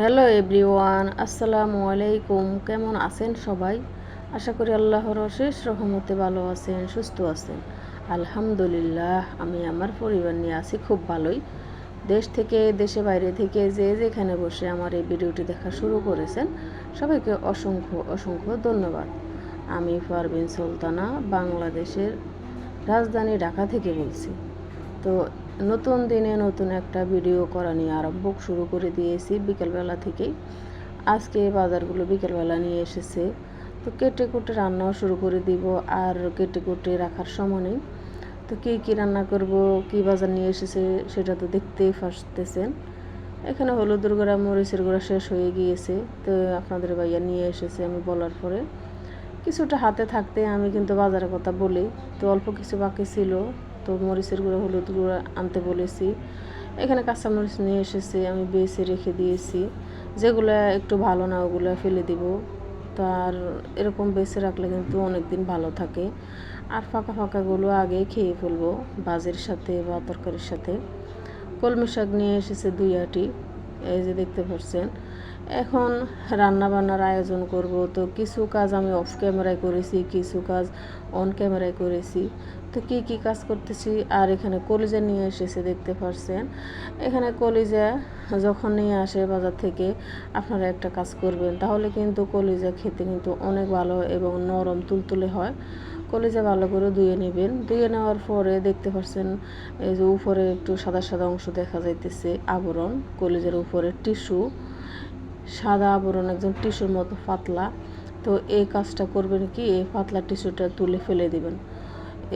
Hello everyone, আসসালামু আলাইকুম। কেমন আছেন সবাই? আশা করি আল্লাহর অশেষ রহমতে ভালো আছেন, সুস্থ আছেন। আলহামদুলিল্লাহ, আমি আমার পরিবার নিয়ে আছি খুব ভালোই। দেশ থেকে, দেশে বাইরে থেকে যে যেখানে বসে আমার এই ভিডিওটি দেখা শুরু করেছেন, সবাইকে অসংখ্য অসংখ্য ধন্যবাদ। আমি পারভিন সুলতানা, বাংলাদেশের রাজধানী ঢাকা থেকে বলছি। তো নতুন দিনে নতুন একটা ভিডিও করা নিয়ে আরম্ভ শুরু করে দিয়েছি বিকেলবেলা থেকেই। আজকে বাজারগুলো বিকেলবেলা নিয়ে এসেছে। তো কেটে কুটে রান্নাও শুরু করে দিব, আর কেটে কুটে রাখার সময় নেই। তো কী কী রান্না করব, কী বাজার নিয়ে এসেছে সেটা তো দেখতেই ফাসতেছেন এখানে হলুদের গুঁড়া, মরিচের গুঁড়া শেষ হয়ে গিয়েছে। তো আপনাদের ভাইয়া নিয়ে এসেছে আমি বলার পরে। কিছুটা হাতে থাকতে আমি কিন্তু বাজারের কথা বলি। তো অল্প কিছু বাকি ছিল। তো মরিচের গুঁড়া, হলুদ গুঁড়া আনতে বলেছি। এখানে কাঁচা মরিচ নিয়ে এসেছি, আমি বেছে রেখে দিয়েছি। যেগুলো একটু ভালো না, ওগুলো ফেলে দিব। তো আর এরকম বেছে রাখলে কিন্তু অনেক দিন ভালো থাকে। আর ফাঁকা ফাঁকাগুলো আগে খেয়ে ফেলব, বাজের সাথে বা তরকারির সাথে। কলমি শাক নিয়ে এসেছে দুই আটি। এই যে দেখতে পাচ্ছেন। এখন রান্না বান্নার আয়োজন করব। তো কিছু কাজ আমি অফ ক্যামেরায় করেছি, কিছু কাজ অন ক্যামেরায় করেছি। তো কী কী কাজ করতেছি? আর এখানে কলিজা নিয়ে এসেছে দেখতে পাচ্ছেন। এখানে কলিজা যখন নিয়ে আসে বাজার থেকে, আপনারা একটা কাজ করবেন। তাহলে কিন্তু কলিজা খেতে কিন্তু অনেক ভালো এবং নরম, তুলতুলে হয়। কলিজা ভালো করে ধুয়ে নেবেন। ধুয়ে নেওয়ার পরে দেখতে পাচ্ছেন এই যে উপরে একটু সাদা সাদা অংশ দেখা যাইতেছে, আবরণ। কলিজার উপরে টিস্যু, সাদা আবরণ একজন টিস্যুর মতো পাতলা। তো এই কাজটা করবেন কি, এই পাতলা টিস্যুটা তুলে ফেলে দিবেন।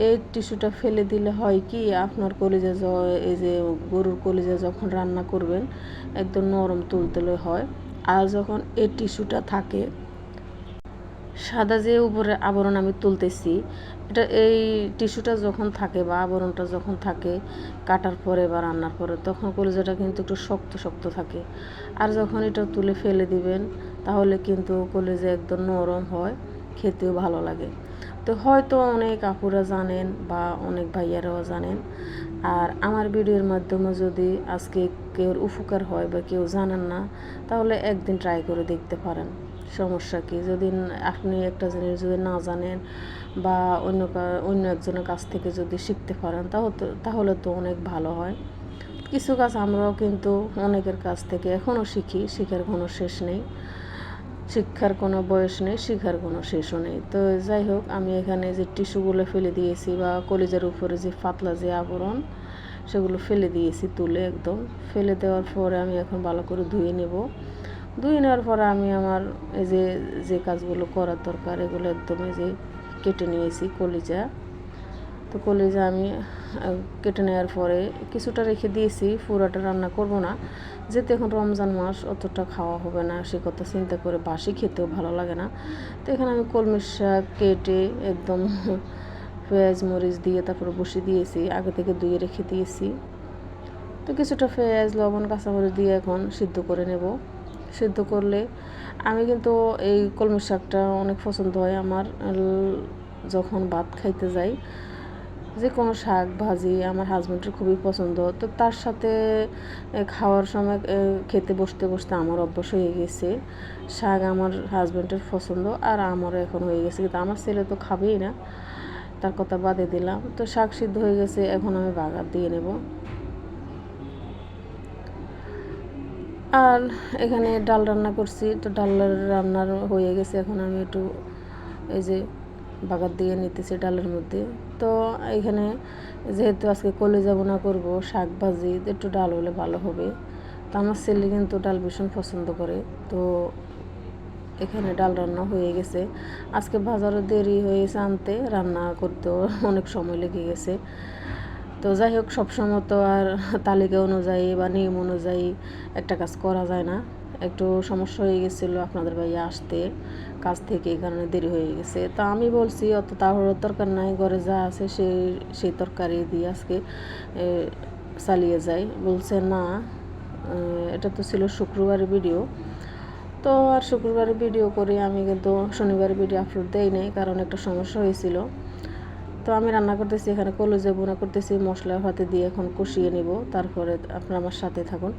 এই টিস্যুটা ফেলে দিলে হয় কি, আপনার কলিজা এই যে গরুর কলিজা যখন রান্না করবেন, একদম নরম তুলতুলে হয়। আর যখন এই টিস্যুটা থাকে সাদা যে উপরে আবরণ আমি তুলতেছি, এটা এই টিস্যুটা যখন থাকে বা আবরণটা যখন থাকে কাটার পরে বা রান্নার পরে, তখন কলিজাটা কিন্তু একটু শক্ত শক্ত থাকে। আর যখন এটা তুলে ফেলে দিবেন, তাহলে কিন্তু কলিজা একদম নরম হয়, খেতেও ভালো লাগে। তো হয়তো অনেক আপুরা জানেন বা অনেক ভাইয়ারাও জানেন, আর আমার ভিডিওর মাধ্যমে যদি আজকে কেউ উপকার হয় বা কেউ জানেন না, তাহলে একদিন ট্রাই করে দেখতে পারেন। সমস্যা কি? যদি আপনি একটা জিনিস যদি না জানেন বা অন্য অন্য একজনের কাছ থেকে যদি শিখতে পারেন তাহলে তাহলে তো অনেক ভালো হয়। কিছু কাজ আমরাও কিন্তু অনেকের কাছ থেকে এখনও শিখি, শিখার কোনো শেষ নেই। শিক্ষার কোনো বয়স নেই, শিখার কোনো শেষও নেই। তো যাই হোক, আমি এখানে যে টিস্যুগুলো ফেলে দিয়েছি বা কলিজার উপরে যে পাতলা যে আবরণ, সেগুলো ফেলে দিয়েছি তুলে একদম। ফেলে দেওয়ার পরে আমি এখন ভালো করে ধুয়ে নেব। ধুয়ে নেওয়ার পরে আমি আমার এই যে যে কাজগুলো করার দরকার, এগুলো একদম এই যে কেটে নিয়েছি কলিজা। তো কলিজা আমি কেটে নেওয়ার পরে কিছুটা রেখে দিয়েছি, পুরাটা রান্না করব না। যেহেতু এখন রমজান মাস, অতটা খাওয়া হবে না, সে কথা চিন্তা করে বাসি খেতেও ভালো লাগে না। তো এখানে আমি কলমি শাক কেটে একদম পেঁয়াজ, মরিচ দিয়ে তারপরে বসে দিয়েছি, আগে থেকে ধুয়ে রেখে দিয়েছি। তো কিছুটা পেঁয়াজ, লবণ, কাঁচামরিচ দিয়ে এখন সিদ্ধ করে নেব। সিদ্ধ করলে, আমি কিন্তু এই কলমি শাকটা অনেক পছন্দ হয় আমার। যখন ভাত খাইতে যাই যে কোনো শাক, ভাজি আমার হাজব্যান্ডের খুবই পছন্দ। তো তার সাথে খাওয়ার সময় খেতে বসতে বসতে আমার অভ্যাস হয়ে গেছে। শাক আমার হাজব্যান্ডের পছন্দ আর আমারও এখন হয়ে গেছে। কিন্তু আমার ছেলে তো খাবেই না। তার কথা বাদে দিলাম। তো শাক সিদ্ধ হয়ে গেছে, এখন আমি বাগার দিয়ে নেব। আর এখানে ডাল রান্না করছি, তো ডাল রান্নার হয়ে গেছে। এখন আমি একটু এই যে বাগার দিয়ে নিতেছি ডালের মধ্যে। তো এখানে যেহেতু আজকে কলেজা বোনা করব, শাক ভাজি, একটু ডাল হলে ভালো হবে। তো আমার ছেলে কিন্তু ডাল ভীষণ পছন্দ করে। তো এখানে ডাল রান্না হয়ে গেছে। আজকে বাজারও দেরি হয়েছে আনতে, রান্না করতেও অনেক সময় লেগে গেছে। তো যাই হোক, সবসময় তো আর তালিকা অনুযায়ী বা নিয়ম অনুযায়ী একটা কাজ করা যায় না। একটু সমস্যা হয়ে গেছিল আপনাদের ভাইয়া আসতে, কাজ থেকে এই কারণে দেরি হয়ে গেছে। তা আমি বলছি, অত তাহলে তরকার নাই, ঘরে যা আছে সেই সেই তরকারি দিয়ে আজকে চালিয়ে যাই। বলছে না এটা তো ছিল শুক্রবারের ভিডিও। তো আর শুক্রবারের ভিডিও করে আমি কিন্তু শনিবারের ভিডিও আপলোড দেই নাই, কারণ একটা সমস্যা হয়েছিল। তো আমি রান্না করতেছি, এখানে কলেজে বোনা করতেছি, মশলা হাতে দিয়ে এখন কষিয়ে নিব, তারপরে আপনারা আমার সাথে থাকুন।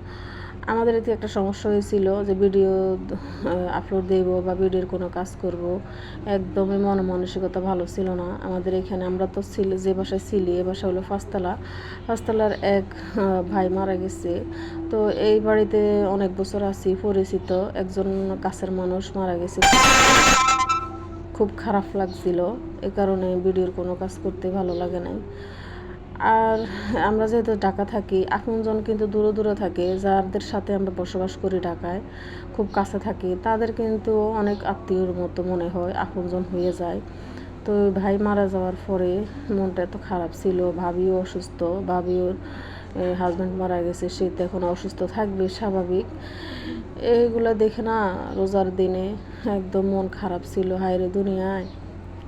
আমাদের এতে একটা সমস্যা হয়েছিল যে ভিডিও আপলোড দেব বা ভিডিওর কোনো কাজ করব, একদমই মন মানসিকতা ভালো ছিল না। আমাদের এখানে আমরা তো ছিল, যে বাসায় ছিলি, এ বাসা হলো পাঁচতলা পাঁচতলার এক ভাই মারা গেছে। তো এই বাড়িতে অনেক বছর আছি, পরিচিত, একজন কাছের মানুষ মারা গেছে। খুব খারাপ লাগছিল। এ কারণে ভিডিওর কোনো কাজ করতে ভালো লাগে নাই। আর আমরা যেহেতু ঢাকা থাকি আপনজন কিন্তু দূরে দূরে থাকে, যাদের সাথে আমরা বসবাস করি ঢাকায়, খুব কাছে থাকি, তাদের কিন্তু অনেক আত্মীয়র মতো মনে হয় আপনজন হয়ে যায়। তো ভাই মারা যাওয়ার পরে মনটা এত খারাপ ছিল, ভাবিও অসুস্থ, ভাবিও হাজব্যান্ড মারা গেছে, সে তো এখন অসুস্থ থাকবে, স্বাভাবিক। এইগুলো দেখে না রোজার দিনে একদম মন খারাপ ছিল। হায়রে দুনিয়ায়,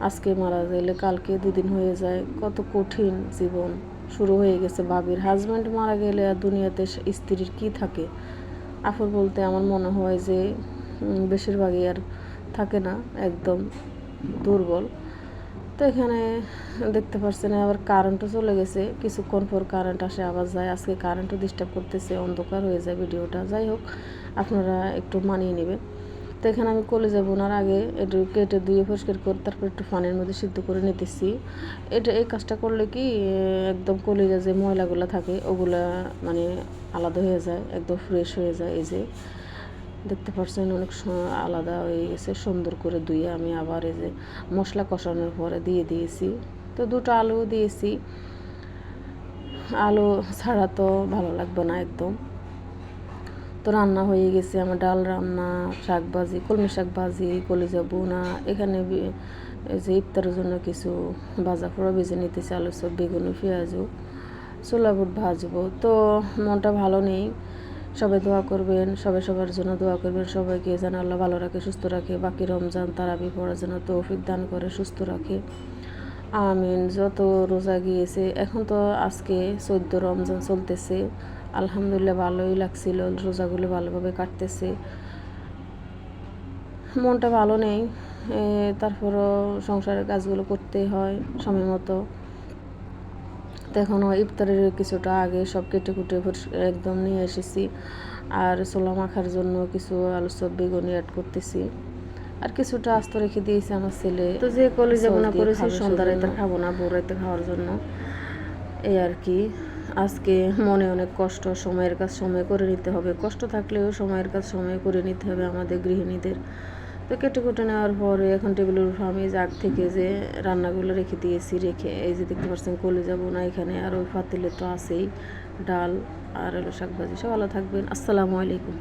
আজকে মারা গেলে কালকে দুদিন হয়ে যায়, কত কঠিন জীবন। শুরু হয়ে গেছে বাবির হাজব্যান্ড মারা গেলে আর দুনিয়াতে স্ত্রীর কি থাকে? আফর বলতে আমার মনে হয় যে বেশিরভাগই আর থাকে না, একদম দুর্বল। তো এখানে দেখতে পাচ্ছেন আবার কারেন্টও চলে গেছে। কিছুক্ষণ পর কারেন্ট আসে, আবার যায়। আজকে কারেন্টও ডিস্টার্ব করতেছে, অন্ধকার হয়ে যায় ভিডিওটা। যাই হোক, আপনারা একটু মানিয়ে নেবেন। তো এখানে আমি কলেজে বোনার আগে একটু কেটে ধুয়ে পরিষ্কার করে তারপর একটু ফানের মধ্যে সিদ্ধ করে নিতেছি। এটা, এই কাজটা করলে কি একদম কলেজে যে ময়লাগুলো থাকে, ওগুলা মানে আলাদা হয়ে যায়, একদম ফ্রেশ হয়ে যায় এই যে। দেখতে পাচ্ছেন অনেক আলাদা হয়ে গেছে, সুন্দর করে ধুয়ে আমি আবার এই যে মশলা কষানোর পরে দিয়ে দিয়েছি। তো দুটো আলু দিয়েছি। আলু ছাড়া তো ভালো লাগবে না একদম। তো রান্না হয়ে গেছে আমার ডাল রান্না শাক ভাজি কলমি শাক ভাজি কলিজা বোনা এখানে যে ইফতারের জন্য কিছু ভাজা ফোড়া ভেজে নিতেছি, আলু সব, বেগুন পেঁয়াজও ছোলা বুট ভাজবো। তো মনটা ভালো নেই। সবাই দোয়া করবেন, সবাই সবার জন্য দোয়া করবেন, সবাইকে যেন আল্লাহ ভালো রাখে, সুস্থ রাখে, বাকি রমজান তারাবি পড়ার জন্য তৌফিক দান করে, সুস্থ রাখে। আমিন, যত রোজা গিয়েছে, এখন তো আজকে চোদ্দ রমজান চলতেছে। আলহামদুলিল্লাহ ভালোই লাগছিল, রোজাগুলো ভালোভাবে কাটতেছে। মনটা ভালো নেই তারপরও সংসারের কাজগুলো করতেই হয়, সময় মতো। এখনও ইফতারের কিছুটা আগে সব কেটে কুটে একদম নিয়ে এসেছি। আর ছোলা মাখার জন্য কিছু আলু সব বেগুনি অ্যাড করতেছি। আর কিছুটা আস্ত রেখে দিয়েছি আমার ছেলে। তো যে কলেজে বোনা করেছি সন্ধ্যা রাইতে খাব না বউ রাইতে খাওয়ার জন্য। এই আর কি। আজকে মনে অনেক কষ্ট সময়ের কাজ সময় করে নিতে হবে। কষ্ট থাকলেও সময়ের কাজ সময় করে নিতে হবে আমাদের গৃহিণীদের। তো কেটে কুটে নেওয়ার পরে এখন টেবিলের উপর আমি জাগ থেকে যে রান্নাগুলো রেখে দিয়েছি, রেখে এই যে দেখতে পাচ্ছেন কলে যাব না, এখানে আর ওই পাতিলে তো আছেই, ডাল আর হলো শাকভাজি, সব ভালো থাকবেন। আসসালামু আলাইকুম।